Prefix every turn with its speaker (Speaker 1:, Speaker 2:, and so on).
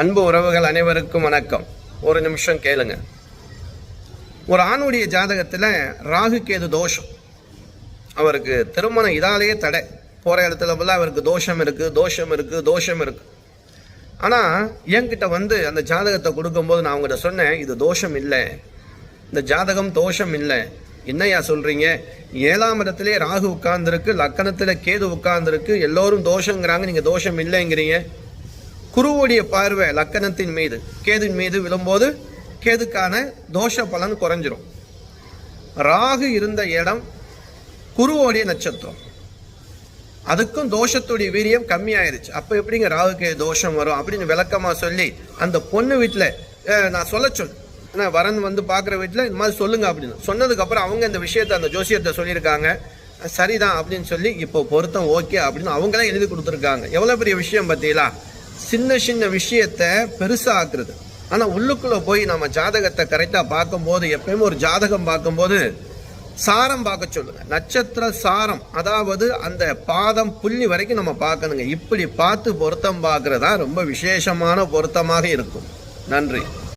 Speaker 1: அன்பு உறவுகள் அனைவருக்கும் வணக்கம். ஒரு நிமிஷம் கேளுங்க. ஒரு ஆணுடைய ஜாதகத்தில் ராகு கேது தோஷம். அவருக்கு திருமணம் இதாலேயே தடை. போகிற இடத்துல ஃபுல்லாக அவருக்கு தோஷம் இருக்குது தோஷம் இருக்குது தோஷம் இருக்குது ஆனால் என்கிட்ட வந்து அந்த ஜாதகத்தை கொடுக்கும்போது நான் அவங்ககிட்ட சொன்னேன் இது தோஷம் இல்லை. இந்த ஜாதகம் தோஷம் இல்லை. என்னையா சொல்கிறீங்க ஏழாம் இடத்திலே ராகு உட்கார்ந்துருக்கு லக்கணத்தில் கேது உட்கார்ந்துருக்கு எல்லோரும் தோஷங்கிறாங்க நீங்கள் தோஷம் இல்லைங்கிறீங்க. குருவுடைய பார்வை லக்கணத்தின் மீது கேதுவின் மீது விழும்போது கேதுக்கான தோஷ பலன் குறைஞ்சிரும். ராகு இருந்த இடம் குருவோடைய நட்சத்திரம். அதுக்கும் தோஷத்துடைய வீரியம் கம்மியாயிருச்சு. அப்போ எப்படிங்க ராகுக்கு தோஷம் வரும் அப்படின்னு விளக்கமாக சொல்லி அந்த பொண்ணு வீட்டில் நான் சொல்ல சொல் ஏன்னா வரன் வந்து பார்க்குற வீட்டில் இந்த மாதிரி சொல்லுங்க அப்படின்னு. சொன்னதுக்கப்புறம் அவங்க இந்த விஷயத்தை அந்த ஜோசியத்தை சொல்லியிருக்காங்க. சரிதான் அப்படின்னு சொல்லி இப்போ பொருத்தம் ஓகே அப்படின்னு அவங்களே எழுதி கொடுத்துருக்காங்க. எவ்வளோ பெரிய விஷயம் பார்த்தீங்களா? சின்ன சின்ன விஷயத்தை பெருசாக்குறது. ஆனால் உள்ளுக்குள்ளே போய் நம்ம ஜாதகத்தை கரெக்டாக பார்க்கும்போது எப்பயுமே ஒரு ஜாதகம் பார்க்கும்போது சாரம் பார்க்க சொல்லுங்க. நட்சத்திர சாரம் அதாவது அந்த பாதம் புள்ளி வரைக்கும் நம்ம பார்க்கணுங்க. இப்படி பார்த்து பொருத்தம் பார்க்குறதா ரொம்ப விசேஷமான பொருத்தமாக இருக்கும். நன்றி.